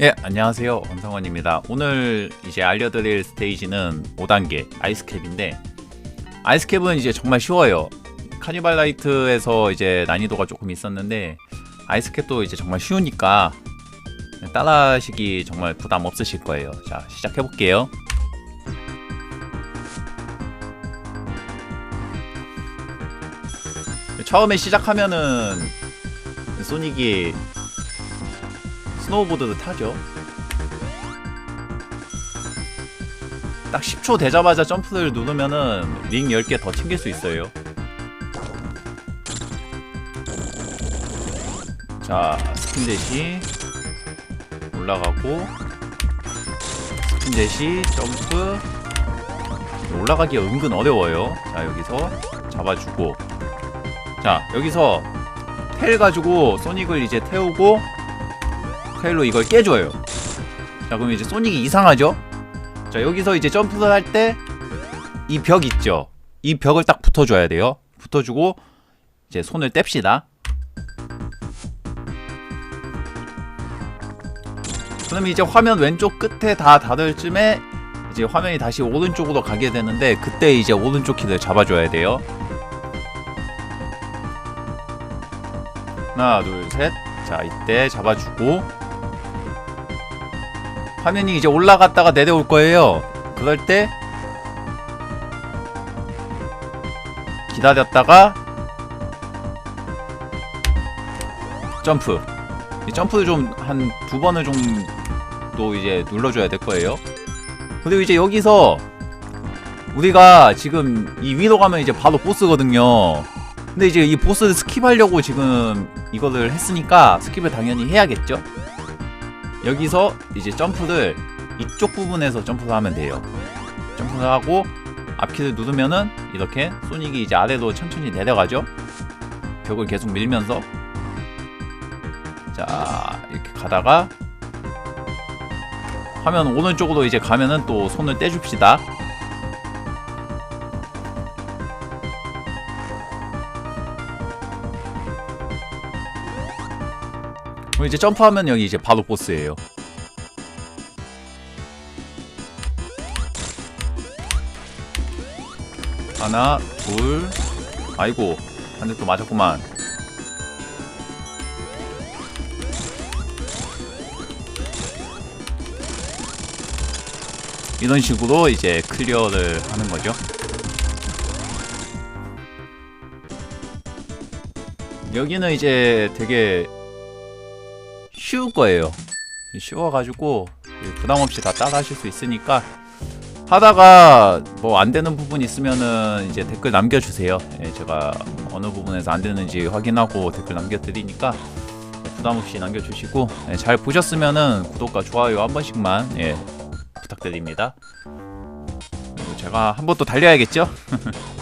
예, 안녕하세요. 원성원입니다. 오늘 이제 알려드릴 스테이지는 5단계 아이스캡인데 아이스캡은 이제 정말 쉬워요. 카니발 라이트에서 이제 난이도가 조금 있었는데 아이스캡도 이제 정말 쉬우니까 따라하시기 정말 부담 없으실 거예요. 자, 시작해 볼게요. 처음에 시작하면은 소닉이 스노우보드도 타죠. 딱 10초 되자마자 점프를 누르면은 링 10개 더 챙길 수 있어요. 자, 스핀 대시 올라가고 스핀 대시 점프 올라가기가 은근 어려워요. 자, 여기서 잡아주고 자, 여기서 텔 가지고 소닉을 이제 태우고 테일로 이걸 깨줘요. 자, 그럼 이제 소닉이 이상하죠? 자, 여기서 이제 점프를 할 때 이 벽 있죠? 이 벽을 딱 붙어줘야 돼요. 붙어주고 이제 손을 뗍시다. 그러면 이제 화면 왼쪽 끝에 다 닿을 쯤에 이제 화면이 다시 오른쪽으로 가게 되는데 그때 이제 오른쪽 키를 잡아줘야 돼요. 하나, 둘, 셋. 자, 이때 잡아주고 화면이 이제 올라갔다가 내려올 거예요. 그럴 때 기다렸다가 점프. 이 점프를 좀 한 두 번을 정도 이제 눌러줘야 될 거예요. 그리고 이제 여기서 우리가 지금 이 위로 가면 이제 바로 보스거든요. 근데 이제 이 보스를 스킵하려고 지금 이거를 했으니까 스킵을 당연히 해야겠죠? 여기서 이제 점프를 이쪽 부분에서 점프를 하면 돼요. 점프를 하고 앞키를 누르면은 이렇게 소닉이 이제 아래로 천천히 내려가죠. 벽을 계속 밀면서 자 이렇게 가다가 화면 오른쪽으로 이제 가면은 또 손을 떼줍시다. 이제 점프하면 여기 이제 바로 보스예요. 하나, 둘, 아이고, 한 대 또 맞았구만. 이런 식으로 이제 클리어를 하는 거죠. 여기는 이제 되게 쉬울 거예요. 쉬워가지고 부담 없이 다 따라 하실 수 있으니까 하다가 뭐 안 되는 부분 있으면은 이제 댓글 남겨주세요. 예, 제가 어느 부분에서 안 되는지 확인하고 댓글 남겨드리니까 부담 없이 남겨주시고 예, 잘 보셨으면은 구독과 좋아요 한 번씩만 예, 부탁드립니다. 그리고 제가 한 번 또 달려야겠죠?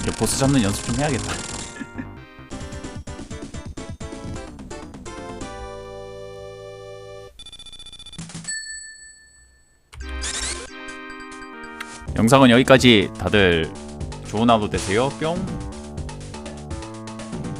이제 보스 잡는 연습 좀 해야겠다. 영상은 여기까지 다들 좋은 하루 되세요. 뿅.